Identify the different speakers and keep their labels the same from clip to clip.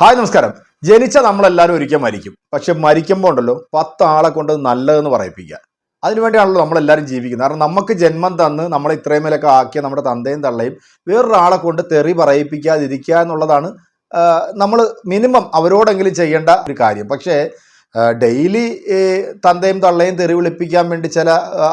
Speaker 1: Hi നമസ്കാരം. ജനിച്ച നമ്മളെല്ലാവരും ഒരിക്കൽ മരിക്കും. പക്ഷെ മരിക്കുമ്പോൾ ഉണ്ടല്ലോ പത്ത് ആളെ കൊണ്ട് നല്ലതെന്ന് പറയിപ്പിക്കുക. അതിനുവേണ്ടിയാണല്ലോ നമ്മളെല്ലാവരും ജീവിക്കുന്നത്. കാരണം നമുക്ക് ജന്മം തന്ന് നമ്മളെ ഇത്രയും മേലൊക്കെ ആക്കിയ നമ്മുടെ തന്തയും തള്ളയും വേറൊരാളെ കൊണ്ട് തെറി പറയിപ്പിക്കാതിരിക്കുക എന്നുള്ളതാണ് നമ്മൾ മിനിമം അവരോടെങ്കിലും ചെയ്യേണ്ട ഒരു കാര്യം. പക്ഷേ ഡെയിലി തന്തയും തള്ളയും തെറി വിളിപ്പിക്കാൻ വേണ്ടി ചില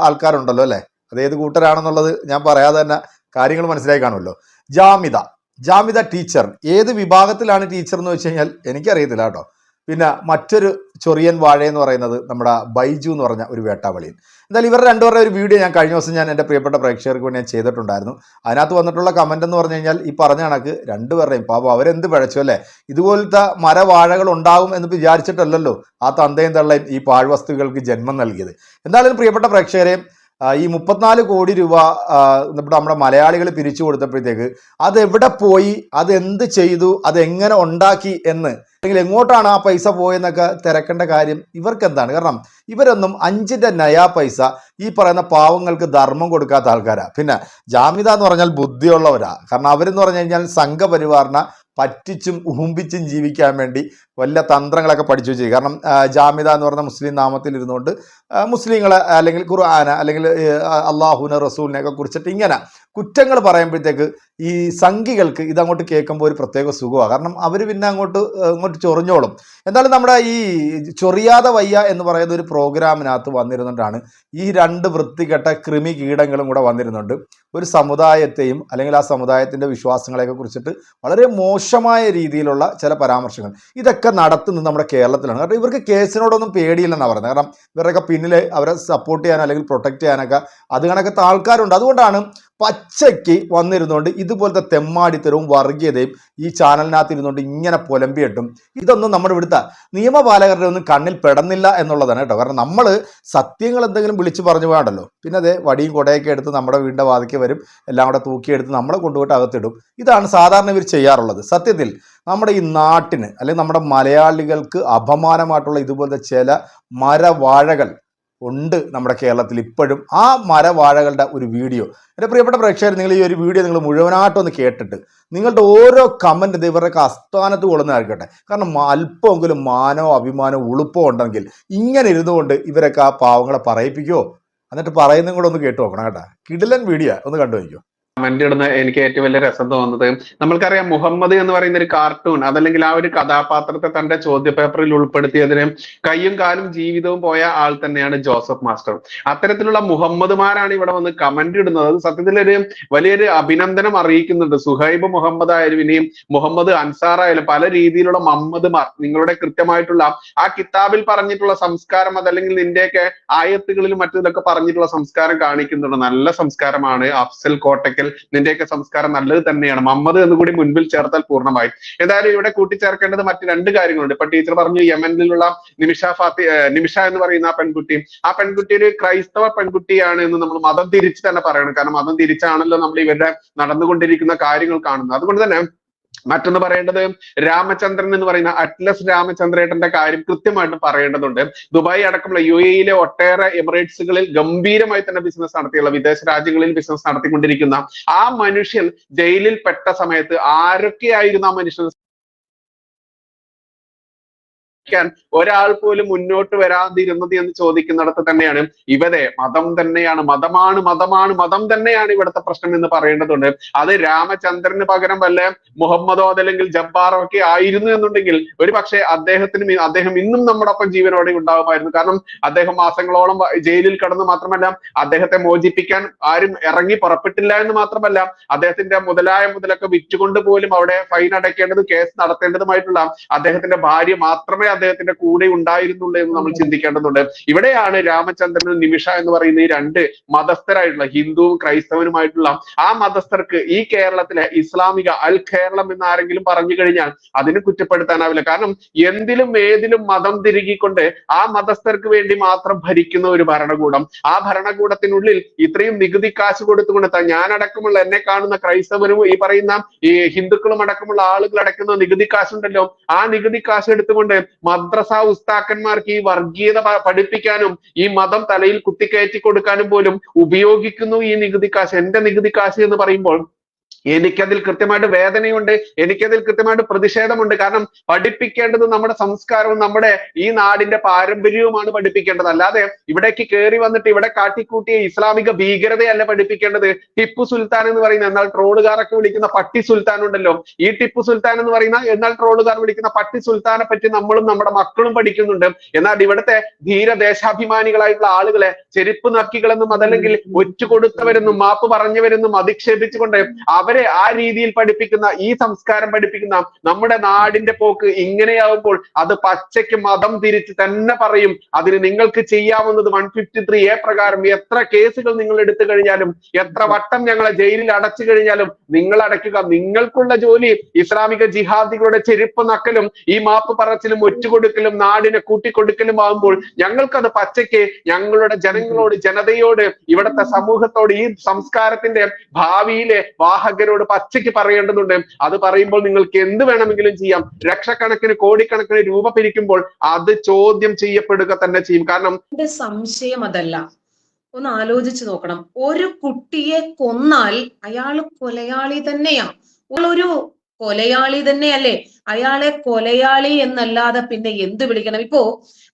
Speaker 1: ആൾക്കാരുണ്ടല്ലോ അല്ലേ? അതേത് കൂട്ടരാണെന്നുള്ളത് ഞാൻ പറയാതെ തന്നെ കാര്യങ്ങൾ മനസ്സിലായി കാണുമല്ലോ. ജാമിത. ജാമിത ടീച്ചർ. ഏത് വിഭാഗത്തിലാണ് ടീച്ചർ എന്ന് വെച്ച് കഴിഞ്ഞാൽ എനിക്കറിയത്തില്ല കേട്ടോ. പിന്നെ മറ്റൊരു ചൊറിയൻ വാഴ എന്ന് പറയുന്നത് നമ്മുടെ ബൈജു എന്ന് പറഞ്ഞ ഒരു വേട്ടാവളിയൻ. എന്തായാലും ഇവരുടെ രണ്ടുപേരുടെ ഒരു വീഡിയോ ഞാൻ കഴിഞ്ഞ ദിവസം ഞാൻ എന്റെ പ്രിയപ്പെട്ട പ്രേക്ഷകർക്ക് വേണ്ടി ഞാൻ ചെയ്തിട്ടുണ്ടായിരുന്നു. അതിനകത്ത് വന്നിട്ടുള്ള കമന്റ് എന്ന് പറഞ്ഞു കഴിഞ്ഞാൽ ഈ പറഞ്ഞ കണക്ക് രണ്ടുപേരുടെയും പാപം. അവരെന്ത് പഴച്ചു അല്ലേ? ഇതുപോലത്തെ മരവാഴകൾ ഉണ്ടാകും എന്ന് വിചാരിച്ചിട്ടല്ലല്ലോ ആ തന്തയും തള്ളയും ഈ പാഴ്വസ്തുക്കൾക്ക് ജന്മം നൽകിയത്. എന്തായാലും പ്രിയപ്പെട്ട പ്രേക്ഷകരെ ആ, ഈ മുപ്പത്തിനാല് കോടി രൂപ ആ, നമ്മുടെ മലയാളികൾ പിരിച്ചു കൊടുത്തപ്പോഴത്തേക്ക് അതെവിടെ പോയി? അത് എന്ത് ചെയ്തു? അത് എങ്ങനെ ഉണ്ടാക്കി എന്ന് അല്ലെങ്കിൽ എങ്ങോട്ടാണ് ആ പൈസ പോയെന്നൊക്കെ തിരക്കേണ്ട കാര്യം ഇവർക്കെന്താണ്? കാരണം ഇവരൊന്നും അഞ്ചിന്റെ നയാ പൈസ ഈ പറയുന്ന പാവങ്ങൾക്ക് ധർമ്മം കൊടുക്കാത്ത ആൾക്കാരാ. പിന്നെ ജാമിത എന്ന് പറഞ്ഞാൽ ബുദ്ധിയുള്ളവരാ. കാരണം അവരെന്ന് പറഞ്ഞു കഴിഞ്ഞാൽ സംഘപരിവാറിന പറ്റിച്ചും ഊമ്പിച്ചും ജീവിക്കാൻ വേണ്ടി വല്ല തന്ത്രങ്ങളൊക്കെ പഠിച്ചു വെച്ചു കാരണം ജാമ്യത എന്ന് പറഞ്ഞ മുസ്ലിം നാമത്തിൽ ഇരുന്നുകൊണ്ട് മുസ്ലിങ്ങളെ അല്ലെങ്കിൽ ഖുർആന അല്ലെങ്കിൽ അള്ളാഹുന റസൂലിനെ ഒക്കെ കുറിച്ചിട്ട് ഇങ്ങനെ കുറ്റങ്ങൾ പറയുമ്പോഴത്തേക്ക് ഈ സംഘികൾക്ക് ഇതങ്ങോട്ട് കേൾക്കുമ്പോൾ ഒരു പ്രത്യേക സുഖമാണ്. കാരണം അവർ പിന്നെ അങ്ങോട്ട് അങ്ങോട്ട് ചൊറിഞ്ഞോളും. എന്നാലും നമ്മുടെ ഈ ചൊറിയാതെ വയ്യ എന്ന് പറയുന്ന ഒരു പ്രോഗ്രാമിനകത്ത് വന്നിരുന്നുകൊണ്ടാണ് ഈ രണ്ട് വൃത്തികെട്ട കൃമി കീടങ്ങളും കൂടെ വന്നിരുന്നുണ്ട് ഒരു സമുദായത്തെയും അല്ലെങ്കിൽ ആ സമുദായത്തിന്റെ വിശ്വാസങ്ങളെയൊക്കെ കുറിച്ചിട്ട് വളരെ മോശമായ രീതിയിലുള്ള ചില പരാമർശങ്ങൾ. ഇതൊക്കെ നടത്തുന്നത് നമ്മുടെ കേരളത്തിലാണ്. കാരണം ഇവർക്ക് കേസിനോടൊന്നും പേടിയില്ലെന്നാണ് പറയുന്നത്. കാരണം ഇവരുടെയൊക്കെ പിന്നിൽ അവരെ സപ്പോർട്ട് ചെയ്യാനോ അല്ലെങ്കിൽ പ്രൊട്ടക്റ്റ് ചെയ്യാനൊക്കെ അത് കണക്കത്തെ ആൾക്കാരുണ്ട്. അതുകൊണ്ടാണ് പച്ചയ്ക്ക് വന്നിരുന്നുകൊണ്ട് ഇതുപോലത്തെ തെമ്മാടിത്തരവും വർഗീയതയും ഈ ചാനലിനകത്ത് ഇരുന്നുകൊണ്ട് ഇങ്ങനെ പുലമ്പിയിട്ടും. ഇതൊന്നും നമ്മുടെ ഇവിടുത്തെ നിയമപാലകരുടെ ഒന്നും കണ്ണിൽ പെടുന്നില്ല എന്നുള്ളതാണ് കേട്ടോ. കാരണം നമ്മൾ സത്യങ്ങൾ എന്തെങ്കിലും വിളിച്ചു പറഞ്ഞു പോകണ്ടല്ലോ പിന്നെ അതെ വടിയും കൊടയൊക്കെ എടുത്ത് നമ്മുടെ വീടിന്റെ വാതിക്ക് വരും എല്ലാം കൂടെ തൂക്കിയെടുത്ത് നമ്മളെ കൊണ്ടുപോയിട്ട് അകത്തിടും. ഇതാണ് സാധാരണ ഇവർ ചെയ്യാറുള്ളത്. സത്യത്തിൽ നമ്മുടെ ഈ നാട്ടിന് അല്ലെങ്കിൽ നമ്മുടെ മലയാളികൾക്ക് അപമാനമായിട്ടുള്ള ഇതുപോലത്തെ ചില മരവാഴകൾ ഉണ്ട് നമ്മുടെ കേരളത്തിൽ ഇപ്പോഴും. ആ മരവാഴകളുടെ ഒരു വീഡിയോ. എന്റെ പ്രിയപ്പെട്ട പ്രേക്ഷകർ നിങ്ങൾ ഈ ഒരു വീഡിയോ നിങ്ങൾ മുഴുവനായിട്ടൊന്ന് കേട്ടിട്ട് നിങ്ങളുടെ ഓരോ കമന്റ് ഇവരുടെയൊക്കെ അസ്ഥാനത്ത് കൊള്ളുന്നതായിരിക്കട്ടെ. കാരണം അല്പമെങ്കിലും മാനോ അഭിമാനോ ഉളുപ്പോ ഉണ്ടെങ്കിൽ ഇങ്ങനെ ഇരുന്നുകൊണ്ട് ഇവരൊക്കെ ആ പാവങ്ങളെ പറയിപ്പിക്കുമോ എന്നിട്ട് പറയുന്നതും കൂടെ ഒന്ന് കേട്ട് നോക്കണം കേട്ടോ. കിടിലൻ വീഡിയോ ഒന്ന് കണ്ടു നോക്കിയോ
Speaker 2: കമന്റ് ഇടുന്ന എനിക്ക് ഏറ്റവും വലിയ രസം തോന്നുന്നത് നമ്മൾക്കറിയാം മുഹമ്മദ് എന്ന് പറയുന്ന ഒരു കാർട്ടൂൺ അതല്ലെങ്കിൽ ആ ഒരു കഥാപാത്രത്തെ തന്റെ ചോദ്യ പേപ്പറിൽ ഉൾപ്പെടുത്തിയതിന് കയ്യും കാലും ജീവിതവും പോയ ആൾ തന്നെയാണ് ജോസഫ് മാസ്റ്റർ. അത്തരത്തിലുള്ള മുഹമ്മദ്മാരാണ് ഇവിടെ വന്ന് കമന്റ് ഇടുന്നത്. അത് സത്യത്തിൽ ഒരു വലിയൊരു അഭിനന്ദനം അറിയിക്കുന്നുണ്ട്. സുഹൈബ് മുഹമ്മദ് ആയാലും ഇനിയും മുഹമ്മദ് അൻസാർ ആയാലും പല രീതിയിലുള്ള മുഹമ്മദ്മാർ നിങ്ങളുടെ കൃത്യമായിട്ടുള്ള ആ കിതാബിൽ പറഞ്ഞിട്ടുള്ള സംസ്കാരം അതല്ലെങ്കിൽ നിന്റെയൊക്കെ ആയത്തുകളിലും മറ്റു പറഞ്ഞിട്ടുള്ള സംസ്കാരം കാണിക്കുന്നുണ്ട്. നല്ല സംസ്കാരമാണ്. അഫ്സൽ നിന്റെയൊക്കെ സംസ്കാരം നല്ലത് തന്നെയാണ്. മമ്മദ് എന്ന് കൂടി മുൻപിൽ ചേർത്താൽ പൂർണമായി. എന്തായാലും ഇവിടെ കൂട്ടിച്ചേർക്കേണ്ടത് മറ്റു രണ്ട് കാര്യങ്ങളുണ്ട്. ഇപ്പൊ ടീച്ചർ പറഞ്ഞു യമനിലുള്ള നിമിഷ ഫാത്തി നിമിഷ എന്ന് പറയുന്ന ആ പെൺകുട്ടി. ആ പെൺകുട്ടി ഒരു ക്രൈസ്തവ പെൺകുട്ടിയാണ് എന്ന് നമ്മൾ മതം തിരിച്ച് തന്നെ പറയണം. കാരണം മതം തിരിച്ചാണല്ലോ നമ്മൾ ഇവരുടെ നടന്നുകൊണ്ടിരിക്കുന്ന കാര്യങ്ങൾ കാണുന്നത്. അതുകൊണ്ട് തന്നെ മറ്റൊന്ന് പറയേണ്ടത് രാമചന്ദ്രൻ എന്ന് പറയുന്ന അറ്റ്ലസ് രാമചന്ദ്രേട്ടന്റെ കാര്യം കൃത്യമായിട്ട് പറയേണ്ടതുണ്ട്. ദുബായ് അടക്കമുള്ള യു എയിലെ ഒട്ടേറെ എമിറേറ്റ്സുകളിൽ ഗംഭീരമായി തന്നെ ബിസിനസ് നടത്തിയുള്ള വിദേശ രാജ്യങ്ങളിൽ ബിസിനസ് നടത്തിക്കൊണ്ടിരിക്കുന്ന ആ മനുഷ്യൻ ജയിലിൽ പെട്ട സമയത്ത് ആരൊക്കെയായിരുന്നു ആ മനുഷ്യൻ ക്കാൻ ഒരാൾ പോലും മുന്നോട്ട് വരാതിരുന്നത് എന്ന് ചോദിക്കുന്നിടത്ത് തന്നെയാണ്. ഇവരെ മതം തന്നെയാണ് മതമാണ് മതമാണ് മതം തന്നെയാണ് ഇവിടുത്തെ പ്രശ്നം എന്ന് പറയേണ്ടതുണ്ട്. അത് രാമചന്ദ്രന് പകരം വല്ല മുഹമ്മദോ അതല്ലെങ്കിൽ ജബ്ബാറോ ഒക്കെ ആയിരുന്നു എന്നുണ്ടെങ്കിൽ ഒരു പക്ഷേ അദ്ദേഹത്തിന് അദ്ദേഹം ഇന്നും നമ്മുടെ ഒപ്പം ജീവനോടെ ഉണ്ടാകുമായിരുന്നു. കാരണം അദ്ദേഹം മാസങ്ങളോളം ജയിലിൽ കടന്ന് മാത്രമല്ല അദ്ദേഹത്തെ മോചിപ്പിക്കാൻ ആരും ഇറങ്ങി പുറപ്പെട്ടില്ല എന്ന് മാത്രമല്ല അദ്ദേഹത്തിന്റെ മുതലായ മുതലൊക്കെ വിറ്റുകൊണ്ട് പോലും അവിടെ ഫൈൻ അടയ്ക്കേണ്ടത് കേസ് നടത്തേണ്ടതുമായിട്ടുള്ള അദ്ദേഹത്തിന്റെ ഭാര്യ മാത്രമേ അദ്ദേഹത്തിന്റെ കൂടെ ഉണ്ടായിരുന്നുള്ളൂ എന്ന് നമ്മൾ ചിന്തിക്കേണ്ടതുണ്ട്. ഇവിടെയാണ് രാമചന്ദ്രനും നിമിഷ എന്ന് പറയുന്ന ഈ രണ്ട് മതസ്ഥരായിട്ടുള്ള ഹിന്ദുവും ക്രൈസ്തവനുമായിട്ടുള്ള ആ മതസ്ഥർക്ക് ഈ കേരളത്തിലെ ഇസ്ലാമിക അൽ കേരളം എന്ന് ആരെങ്കിലും പറഞ്ഞു കഴിഞ്ഞാൽ അതിന് കുറ്റപ്പെടുത്താനാവില്ല. കാരണം എന്തിലും ഏതിലും മതം തിരുകിക്കൊണ്ട് ആ മതസ്ഥർക്ക് വേണ്ടി മാത്രം ഭരിക്കുന്ന ഒരു ഭരണകൂടം. ആ ഭരണകൂടത്തിനുള്ളിൽ ഇത്രയും നികുതി കാശ് കൊടുത്തുകൊണ്ട് ഞാനടക്കമുള്ള എന്നെ കാണുന്ന ക്രൈസ്തവനും ഈ പറയുന്ന ഈ ഹിന്ദുക്കളും അടക്കമുള്ള ആളുകൾ അടക്കുന്ന നികുതി കാശുണ്ടല്ലോ. ആ നികുതി കാശ് എടുത്തുകൊണ്ട് മദ്രസ ഉസ്താക്കന്മാർക്ക് ഈ വർഗീയത പഠിപ്പിക്കാനും ഈ മതം തലയിൽ കുത്തിക്കയറ്റി കൊടുക്കാനും പോലും ഉപയോഗിക്കുന്നു ഈ നികുതി കാശ്. എന്റെ നികുതി കാശ് എന്ന് പറയുമ്പോൾ എനിക്കതിൽ കൃത്യമായിട്ട് വേദനയുണ്ട് എനിക്കതിൽ കൃത്യമായിട്ട് പ്രതിഷേധമുണ്ട്. കാരണം പഠിപ്പിക്കേണ്ടത് നമ്മുടെ സംസ്കാരവും നമ്മുടെ ഈ നാടിന്റെ പാരമ്പര്യവുമാണ് പഠിപ്പിക്കേണ്ടത്. അല്ലാതെ ഇവിടേക്ക് കയറി വന്നിട്ട് ഇവിടെ കാട്ടിക്കൂട്ടിയ ഇസ്ലാമിക ഭീകരതയല്ല പഠിപ്പിക്കേണ്ടത്. ടിപ്പു സുൽത്താൻ എന്ന് പറയുന്ന എന്നാൽ ട്രോളുകാരൊക്കെ വിളിക്കുന്ന പട്ടി സുൽത്താൻ ഉണ്ടല്ലോ. ഈ ടിപ്പു സുൽത്താൻ എന്ന് പറയുന്ന എന്നാൽ ട്രോളുകാർ വിളിക്കുന്ന പട്ടി സുൽത്താനെ പറ്റി നമ്മളും നമ്മുടെ മക്കളും പഠിക്കുന്നുണ്ട്. എന്നാൽ ഇവിടുത്തെ ധീര ദേശാഭിമാനികളായിട്ടുള്ള ആളുകളെ ചെരുപ്പ് നക്കികളെന്നും അതല്ലെങ്കിൽ ഒറ്റ ഒറ്റുകൊടുത്തവരെന്നും മാപ്പ് പറഞ്ഞവരെന്നും അധിക്ഷേപിച്ചുകൊണ്ട് അവരെ ആ രീതിയിൽ പഠിപ്പിക്കുന്ന ഈ സംസ്കാരം പഠിപ്പിക്കുന്ന നമ്മുടെ നാടിന്റെ പോക്ക് ഇങ്ങനെയാവുമ്പോൾ അത് പച്ചയ്ക്ക് മതം തിരിച്ച് തന്നെ പറയും. അതിന് നിങ്ങൾക്ക് ചെയ്യാവുന്നത് വൺ ഫിഫ്റ്റി ത്രീ എ പ്രകാരം എത്ര കേസുകൾ നിങ്ങൾ എടുത്തു കഴിഞ്ഞാലും എത്ര വട്ടം ഞങ്ങളെ ജയിലിൽ അടച്ചു കഴിഞ്ഞാലും നിങ്ങൾ അടയ്ക്കുക. നിങ്ങൾക്കുള്ള ജോലി ഇസ്ലാമിക ജിഹാദികളുടെ ചെരുപ്പ് നക്കലും ഈ മാപ്പ് പറച്ചിലും ഒറ്റുകൊടുക്കലും നാടിനെ കൂട്ടിക്കൊടുക്കലും ആകുമ്പോൾ ഞങ്ങൾക്കത് പച്ചയ്ക്ക് ഞങ്ങളുടെ ജനങ്ങളോട് ജനതയോട് ഇവിടുത്തെ സമൂഹത്തോട് ഈ സംസ്കാരത്തിന്റെ ഭാവിയിലെ വാഹകരോട് പച്ചയ്ക്ക് പറയേണ്ടതുണ്ട്. അത് പറയുമ്പോൾ നിങ്ങൾക്ക് എന്ത് വേണമെങ്കിലും ചെയ്യാം. ലക്ഷക്കണക്കിന് കോടിക്കണക്കിന് രൂപ പിരിക്കുമ്പോൾ അത് ചോദ്യം ചെയ്യപ്പെടുക തന്നെ ചെയ്യും. കാരണം
Speaker 3: എന്റെ സംശയം അതല്ല. ഒന്ന് ആലോചിച്ച് നോക്കണം. ഒരു കുട്ടിയെ കൊന്നാൽ അയാൾ കൊലയാളി തന്നെയാ. ഒരു കൊലയാളി തന്നെയല്ലേ? അയാളെ കൊലയാളി എന്നല്ലാതെ പിന്നെ എന്ത് വിളിക്കണം? ഇപ്പോ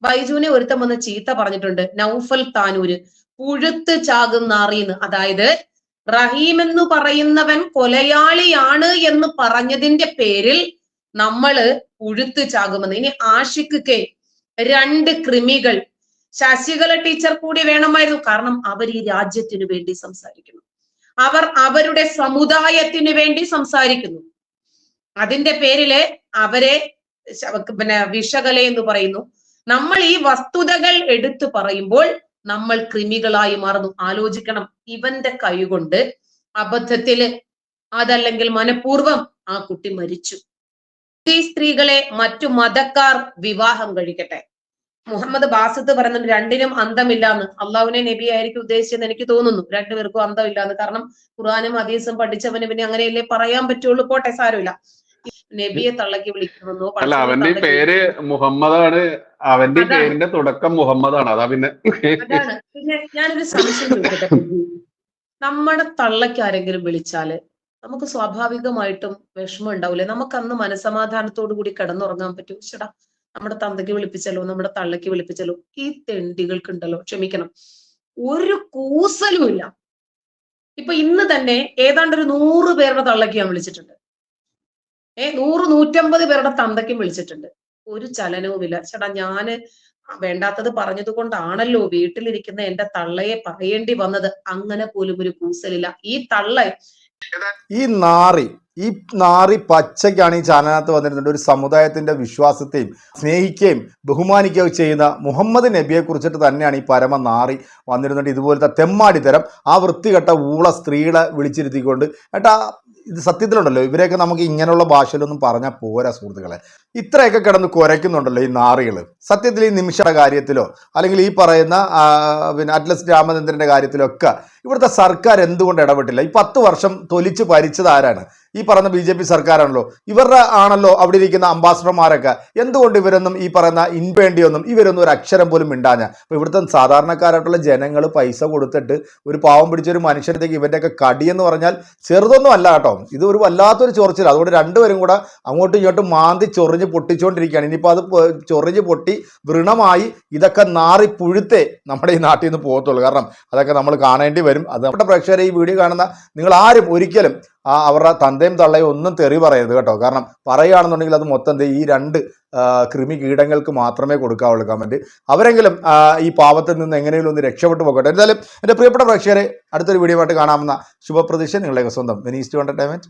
Speaker 3: ബൈജുവിനെ ഒരുത്തം വന്ന് ചീത്ത പറഞ്ഞിട്ടുണ്ട്. നൗഫൽ താനൂര്. പുഴുത്ത് ചാകുന്നാറിന്ന് അതായത് റഹീം എന്ന് പറയുന്നവൻ കൊലയാളിയാണ് എന്ന് പറഞ്ഞതിന്റെ പേരിൽ നമ്മൾ ഉഴുത്ത് ചാകുമെന്ന്. ഇനി ആഷിക്ക് രണ്ട് കൃമികൾ. ശശികല ടീച്ചർ കൂടി വേണമായിരുന്നു. കാരണം അവർ ഈ രാജ്യത്തിനു വേണ്ടി സംസാരിക്കുന്നു. അവർ അവരുടെ സമുദായത്തിന് വേണ്ടി സംസാരിക്കുന്നു. അതിന്റെ പേരിൽ അവരെ പിന്നെ വിഷകല എന്ന് പറയുന്നു. നമ്മൾ ഈ വസ്തുതകൾ എടുത്തു പറയുമ്പോൾ നമ്മൾ കൃമികളായി മാറുന്നു. ആലോചിക്കണം. ഇവന്റെ കൈകൊണ്ട് അബദ്ധത്തിൽ അതല്ലെങ്കിൽ മനഃപൂർവം ആ കുട്ടി മരിച്ചു. ഈ സ്ത്രീകളെ മറ്റു മതക്കാർ വിവാഹം കഴിക്കട്ടെ. മുഹമ്മദ് ബാസത്ത് പറയുന്നത് രണ്ടിനും അന്തമില്ലാന്ന്. അള്ളാഹുവിനെ നബി ആയിരിക്കും ഉദ്ദേശിച്ചെന്ന് എനിക്ക് തോന്നുന്നു. രണ്ടുപേർക്കും അന്തമില്ലാന്ന്. കാരണം ഖുറാനും ഹദീസും പഠിച്ചവന് പിന്നെ അങ്ങനെയല്ലേ പറയാൻ പറ്റുള്ളൂ? പോട്ടെ സാരമില്ല. നബിയെ തള്ളക്കി വിളിക്കണമെന്നോ
Speaker 2: അല്ല അവന്റെ
Speaker 3: തള്ളക്കി
Speaker 2: പേര് മുഹമ്മദാണ്. അവന്റെ പേരിന്റെ തുടക്കം മുഹമ്മദാണ്. അതാ പിന്നെ
Speaker 3: അതാണ്. പിന്നെ ഞാനൊരു സംശയം ചോദിക്കട്ടെ നമ്മുടെ തള്ളക്ക് ആരെങ്കിലും വിളിച്ചാൽ നമുക്ക് സ്വാഭാവികമായിട്ടും വിഷമം ഉണ്ടാവില്ലേ നമുക്ക് അന്ന് മനസമാധാനത്തോടു കൂടി കിടന്നുറങ്ങാൻ പറ്റും. ചേട്ടാ നമ്മുടെ തന്തയ്ക്ക് വിളിപ്പിച്ചല്ലോ നമ്മുടെ തള്ളയ്ക്ക് വിളിപ്പിച്ചല്ലോ ഈ തെണ്ടികൾക്ക് ഉണ്ടല്ലോ ക്ഷമിക്കണം. ഒരു കൂസലും ഇല്ല ഇപ്പൊ ഇന്ന് തന്നെ ഏതാണ്ട് ഒരു നൂറ് പേരുടെ തള്ളയ്ക്ക് ഞാൻ വിളിച്ചിട്ടുണ്ട്. ഏ നൂറ് നൂറ്റമ്പത് പേരുടെ തന്തയ്ക്കും വിളിച്ചിട്ടുണ്ട്. ഒരു ചലനവുമില്ല ചേട്ടാ ഞാൻ വേണ്ടാത്തത് പറഞ്ഞത് കൊണ്ടാണല്ലോ വീട്ടിലിരിക്കുന്ന എന്റെ തള്ളയെ പറയേണ്ടി വന്നത്. അങ്ങനെ പോലും ഒരു കൂസലില്ല. ഈ തള്ള
Speaker 1: ഈ നാറി ഈ നാറി പച്ചയ്ക്കാണ് ഈ ചാനലിനകത്ത് വന്നിരുന്നത്. ഒരു സമുദായത്തിന്റെ വിശ്വാസത്തെയും സ്നേഹിക്കുകയും ബഹുമാനിക്കുകയും ചെയ്യുന്ന മുഹമ്മദ് നബിയെ കുറിച്ചിട്ട് തന്നെയാണ് ഈ പരമ നാറി വന്നിരുന്നത്. ഇതുപോലത്തെ തെമ്മാടിത്തരം ആ വൃത്തികെട്ട ഊള സ്ത്രീകളെ വിളിച്ചിരുത്തിക്കൊണ്ട്. ഏട്ടാ ഇത് സത്യത്തിലുണ്ടല്ലോ. ഇവരെയൊക്കെ നമുക്ക് ഇങ്ങനെയുള്ള ഭാഷയിലൊന്നും പറഞ്ഞാൽ പോരാ സുഹൃത്തുക്കളെ. ഇത്രയൊക്കെ കിടന്ന് കുരയ്ക്കുന്നുണ്ടല്ലോ ഈ നാറികൾ സത്യത്തിൽ ഈ നിമിഷയുടെ കാര്യത്തിലോ അല്ലെങ്കിൽ ഈ പറയുന്ന പിന്നെ അറ്റ്ലസ് രാമചന്ദ്രന്റെ കാര്യത്തിലോ ഒക്കെ ഇവിടുത്തെ സർക്കാർ എന്തുകൊണ്ട് ഇടപെട്ടില്ല? ഈ പത്ത് വർഷം തൊലിച്ച് ഭരിച്ചത് ആരാണ്? ഈ പറയുന്ന ബി ജെ പി സർക്കാരാണല്ലോ. ഇവരുടെ ആണല്ലോ അവിടെ ഇരിക്കുന്ന അംബാസഡർമാരൊക്കെ. എന്തുകൊണ്ട് ഇവരൊന്നും ഈ പറയുന്ന ഇൻവേണ്ടിയൊന്നും ഇവരൊന്നും ഒരു അക്ഷരം പോലും മിണ്ടാഞ്ഞ? അപ്പോൾ ഇവിടുത്തെ സാധാരണക്കാരായിട്ടുള്ള ജനങ്ങൾ പൈസ കൊടുത്തിട്ട് ഒരു പാവം പിടിച്ചൊരു മനുഷ്യരത്തേക്ക് ഇവന്റെയൊക്കെ കടിയെന്ന് പറഞ്ഞാൽ ചെറുതൊന്നും അല്ല കേട്ടോ. ഇത് ഒരു വല്ലാത്തൊരു ചൊറിച്ചില്ല അതുകൊണ്ട് രണ്ടുപേരും കൂടെ അങ്ങോട്ടും ഇങ്ങോട്ടും മാന്തി ചൊറിഞ്ഞ് പൊട്ടിച്ചുകൊണ്ടിരിക്കുകയാണ് ഇനിയിപ്പോൾ അത് ചൊറിഞ്ഞ് പൊട്ടി വൃണമായി ഇതൊക്കെ നാറി പുഴുത്തേ നമ്മുടെ ഈ നാട്ടിൽ നിന്ന് പോകത്തുള്ളൂ. കാരണം അതൊക്കെ നമ്മൾ കാണേണ്ടി വരും. അത് നമ്മുടെ പ്രേക്ഷകരെ ഈ വീഡിയോ കാണുന്ന നിങ്ങൾ ആരും ഒരിക്കലും അവരുടെ തന്തയും തള്ളയും ഒന്നും തെറി പറയരുത് കേട്ടോ. കാരണം പറയുകയാണെന്നുണ്ടെങ്കിൽ അത് മൊത്തം ഈ രണ്ട് കൃമി കീടങ്ങൾക്ക് മാത്രമേ കൊടുക്കാവുള്ളൂ കമന്റ് അവരെങ്കിലും ഈ പാവത്തിൽ നിന്ന് എങ്ങനെയെങ്കിലും ഒന്ന് രക്ഷപ്പെട്ടു പോകട്ടെ. എന്തായാലും എന്റെ പ്രിയപ്പെട്ട പ്രേക്ഷകരെ അടുത്തൊരു വീഡിയോ ആയിട്ട് കാണാമെന്ന ശുഭപ്രതീക്ഷ നിങ്ങളുടെ സ്വന്തം വെനീസ് ടു എന്റർടൈൻമെന്റ്